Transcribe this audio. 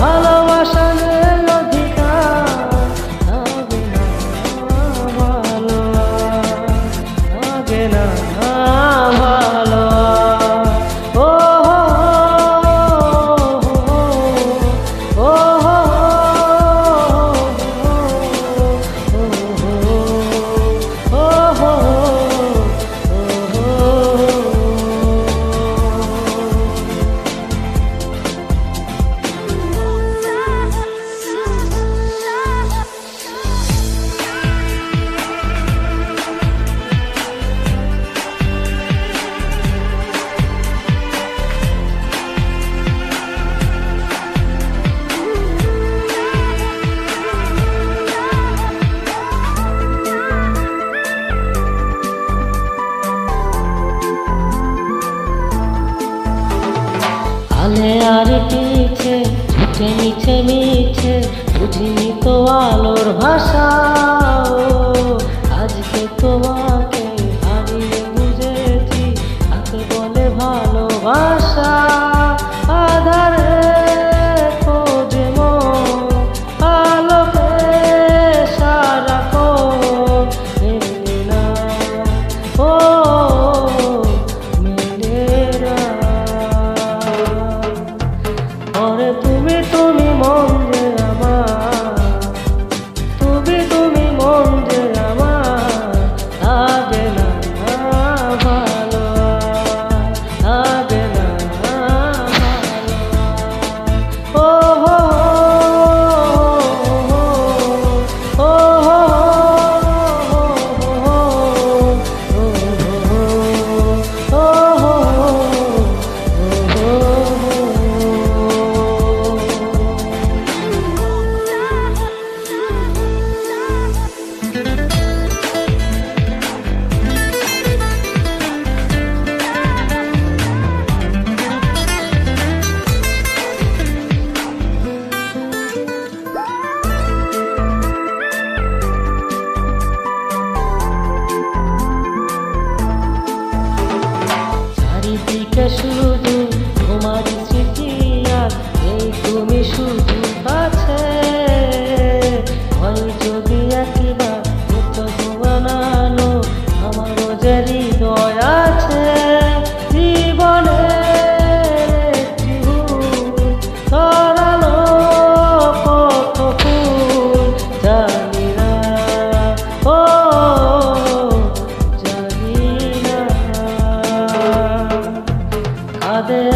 阿拉 মিছে মিছে বুঝিনি তো আলোর ভাষা। আজকে তোমার father.